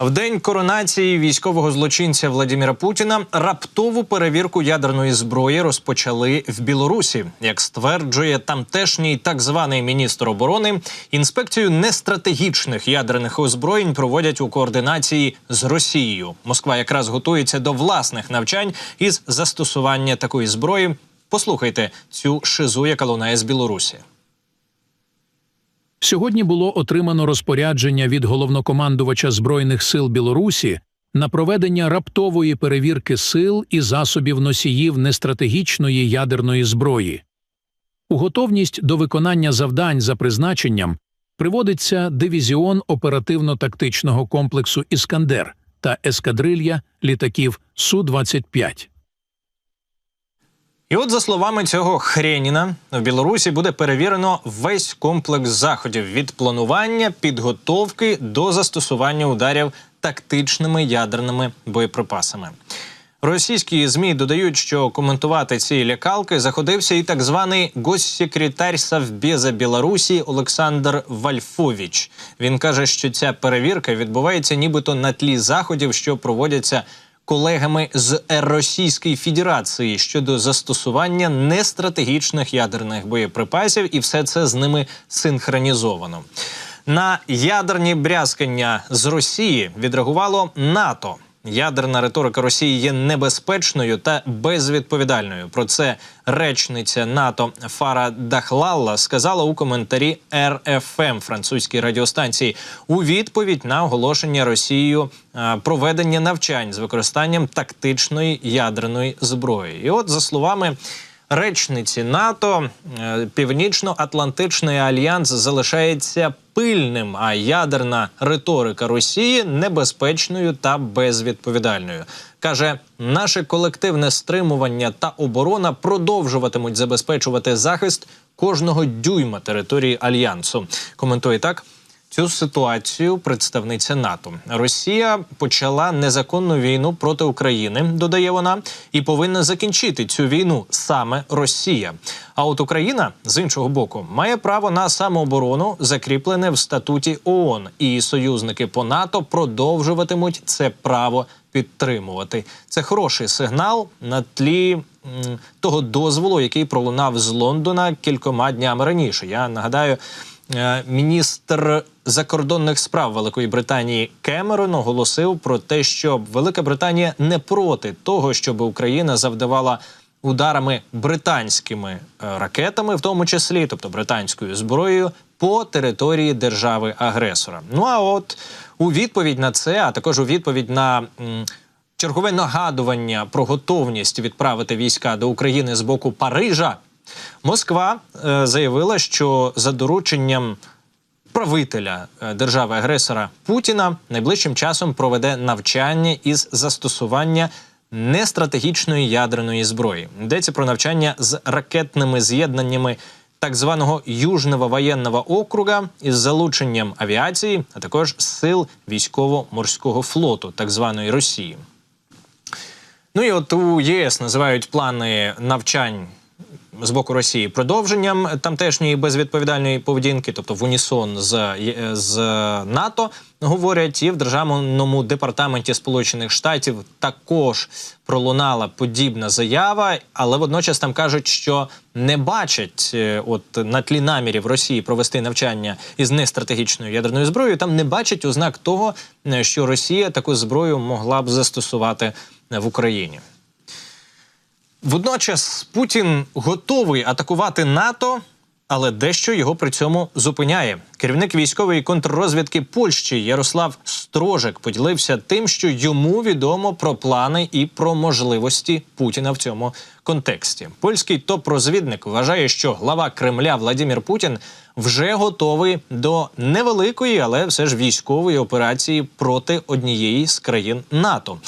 В день коронації військового злочинця Владимира Путіна раптову перевірку ядерної зброї розпочали в Білорусі. Як стверджує тамтешній так званий міністр оборони, інспекцію нестратегічних ядерних озброєнь проводять у координації з Росією. Москва якраз готується до власних навчань із застосування такої зброї. Послухайте цю шизу, яка лунає з Білорусі. Сьогодні було отримано розпорядження від головнокомандувача Збройних сил Білорусі на проведення раптової перевірки сил і засобів носіїв нестратегічної ядерної зброї. У готовність до виконання завдань за призначенням приводиться дивізіон оперативно-тактичного комплексу Іскандер та ескадрилья літаків Су-25. І от за словами цього Хреніна, в Білорусі буде перевірено весь комплекс заходів від планування, підготовки до застосування ударів тактичними ядерними боєприпасами. Російські змі додають, що коментувати ці лякалки заходився і так званий госсекретар Совбеза Білорусі Олександр Вальфович. Він каже, що ця перевірка відбувається нібито на тлі заходів, що проводяться колегами з Російської Федерації щодо застосування нестратегічних ядерних боєприпасів, і все це з ними синхронізовано. На ядерні брязкання з Росії відреагувало НАТО. Ядерна риторика Росії є небезпечною та безвідповідальною. Про це речниця НАТО Фара Дахлалла сказала у коментарі РФМ французькій радіостанції у відповідь на оголошення Росією е, проведення навчань з використанням тактичної ядерної зброї. І от за словами. Речниці НАТО е, Північно-Атлантичний альянс залишається пильним, а ядерна риторика Росії небезпечною та безвідповідальною. каже, наше колективне стримування та оборона продовжуватимуть забезпечувати захист кожного дюйма території альянсу. Коментує так. Цю ситуацію представниця НАТО Росія почала незаконну війну проти України, додає вона, і повинна закінчити цю війну саме Росія. А от Україна з іншого боку має право на самооборону, закріплене в статуті ООН, і союзники по НАТО продовжуватимуть це право підтримувати. Це хороший сигнал на тлі того дозволу, який пролунав з Лондона кількома днями раніше. Я нагадаю. Е, Міністр закордонних справ Великої Британії Кемерон оголосив про те, що Велика Британія не проти того, щоб Україна завдавала ударами британськими е, ракетами, в тому числі, тобто британською зброєю, по території держави-агресора. Ну а от у відповідь на це, а також у відповідь на чергове нагадування про готовність відправити війська до України з боку Парижа. Москва е, заявила, що за дорученням правителя е, держави-агресора Путіна найближчим часом проведе навчання із застосування нестратегічної ядерної зброї. Йдеться про навчання з ракетними з'єднаннями так званого Южного воєнного округа із залученням авіації, а також сил військово-морського флоту так званої Росії. Ну і от у ЄС називають плани навчань з боку Росії продовженням тамтешньої безвідповідальної поведінки, тобто в унісон з, з НАТО, говорять, і в державному департаменті Сполучених Штатів також пролунала подібна заява, але водночас там кажуть, що не бачать, е, от на тлі намірів Росії провести навчання із нестратегічною ядерною зброєю, там не бачать ознак того, е, що Росія таку зброю могла б застосувати е, в Україні. Водночас Путін готовий атакувати НАТО, але дещо його при цьому зупиняє. Керівник військової контррозвідки Польщі Ярослав Строжик поділився тим, що йому відомо про плани і про можливості Путіна в цьому контексті. Польський топ-розвідник вважає, що глава Кремля Владимир Путін вже готовий до невеликої, але все ж військової операції проти однієї з країн НАТО.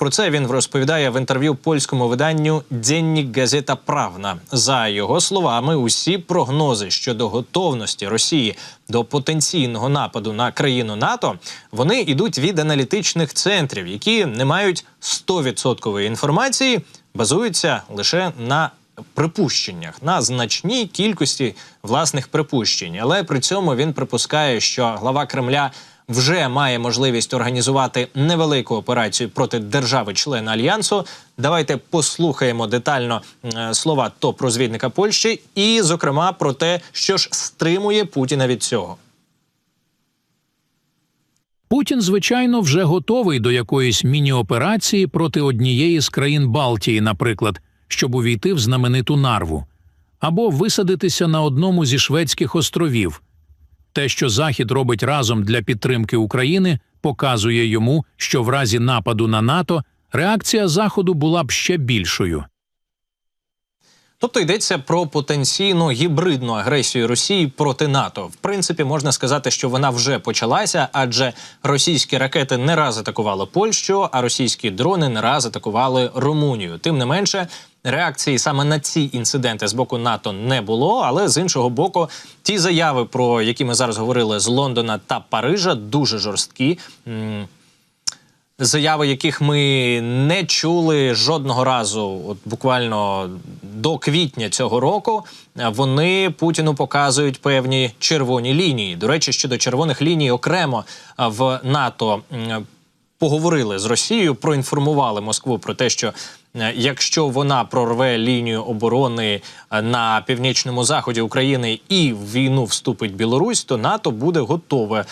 Про це він розповідає в інтерв'ю польському виданню «Денник Газета Правна. За його словами, усі прогнози щодо готовності Росії до потенційного нападу на країну НАТО вони йдуть від аналітичних центрів, які не мають 100% інформації, базуються лише на припущеннях, на значній кількості власних припущень. Але при цьому він припускає, що глава Кремля вже має можливість організувати невелику операцію проти держави-члена альянсу. Давайте послухаємо детально е, слова топ-розвідника Польщі, і, зокрема, про те, що ж стримує Путіна від цього. Путін, звичайно, вже готовий до якоїсь міні-операції проти однієї з країн Балтії, наприклад, щоб увійти в знамениту нарву, або висадитися на одному зі шведських островів. Те, що Захід робить разом для підтримки України, показує йому, що в разі нападу на НАТО реакція Заходу була б ще більшою. Тобто йдеться про потенційну гібридну агресію Росії проти НАТО. В принципі, можна сказати, що вона вже почалася, адже російські ракети не раз атакували Польщу, а російські дрони не раз атакували Румунію. Тим не менше, реакції саме на ці інциденти з боку НАТО не було. Але з іншого боку, ті заяви, про які ми зараз говорили з Лондона та Парижа, дуже жорсткі. Заяви, яких ми не чули жодного разу, от буквально до квітня цього року, е, вони Путіну показують певні червоні лінії. До речі, щодо червоних ліній окремо е, в НАТО. Поговорили з Росією, проінформували Москву про те, що е, якщо вона прорве лінію оборони е, на північному заході України і в війну вступить Білорусь, то НАТО буде готове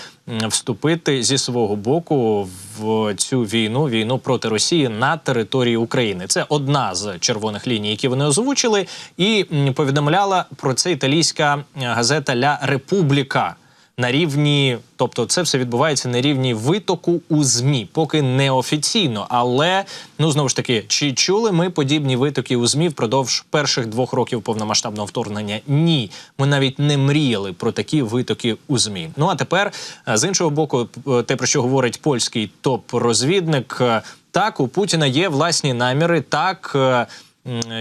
вступити зі свого боку в цю війну, війну проти Росії на території України. Це одна з червоних ліній, які вони озвучили, і повідомляла про це італійська е, газета Ля Републіка на рівні, тобто це все відбувається на рівні витоку у змі, поки не офіційно. Але ну знову ж таки, чи чули ми подібні витоки у змі впродовж перших двох років повномасштабного вторгнення? Ні, ми навіть не мріяли про такі витоки у змі. Ну а тепер е, з іншого боку, е, те про що говорить польський топ-розвідник, е, так у Путіна є власні наміри, так.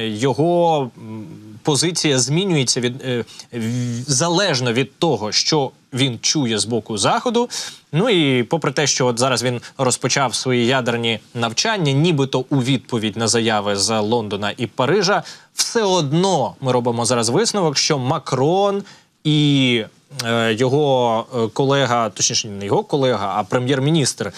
Його позиція змінюється від е, залежно від того, що він чує з боку заходу. Ну і попри те, що от зараз він розпочав свої ядерні навчання, нібито у відповідь на заяви з Лондона і Парижа, все одно ми робимо зараз висновок, що Макрон і е, його е, колега, точніше, не його колега, а прем'єр-міністр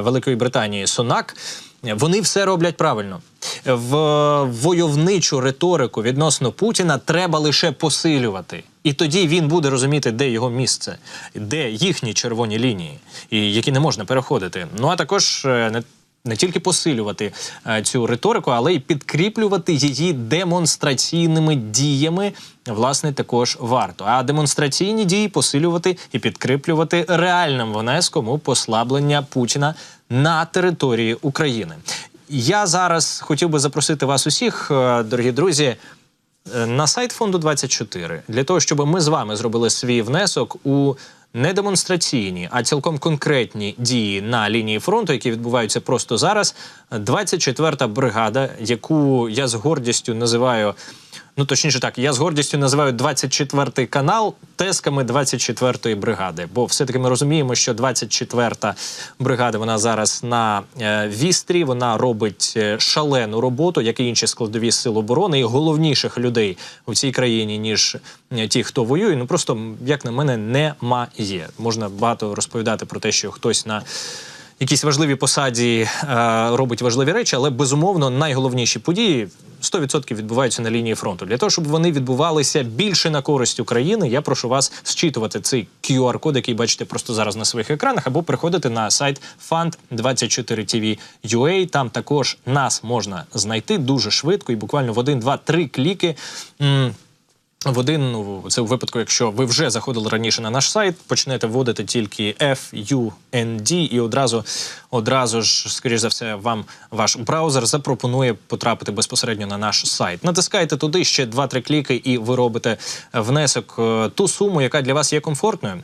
Великої Британії Сонак. Вони все роблять правильно. В войовничу риторику відносно Путіна треба лише посилювати. І тоді він буде розуміти, де його місце, де їхні червоні лінії, і які не можна переходити. Ну а також е, не не тільки посилювати е, цю риторику, але й підкріплювати її демонстраційними діями. Власне, також варто. А демонстраційні дії посилювати і підкріплювати реальним внеском у послаблення Путіна на території України. Я зараз хотів би запросити вас усіх, е, дорогі друзі, е, на сайт фонду 24 для того, щоб ми з вами зробили свій внесок у не демонстраційні, а цілком конкретні дії на лінії фронту, які відбуваються просто зараз. 24-та бригада, яку я з гордістю називаю. Ну, точніше так, я з гордістю називаю 24-й канал тесками 24-ї бригади. Бо все-таки ми розуміємо, що 24-та бригада вона зараз на е, вістрі, вона робить е, шалену роботу, як і інші складові сил оборони, і головніших людей у цій країні, ніж е, ті, хто воює. Ну просто, як на мене, немає. Можна багато розповідати про те, що хтось на якійсь важливій посаді е, робить важливі речі, але безумовно найголовніші події 100% відбуваються на лінії фронту. Для того, щоб вони відбувалися більше на користь України, я прошу вас зчитувати цей QR-код, який бачите просто зараз на своїх екранах, або приходити на сайт fund24tv.ua. Там також нас можна знайти дуже швидко і буквально в один, два, три кліки. В один, ну це у випадку, якщо ви вже заходили раніше на наш сайт, почнете вводити тільки FUND і одразу, одразу ж, скоріш за все, вам ваш браузер запропонує потрапити безпосередньо на наш сайт. Натискаєте туди ще 2-3 кліки, і ви робите внесок е, ту суму, яка для вас є комфортною.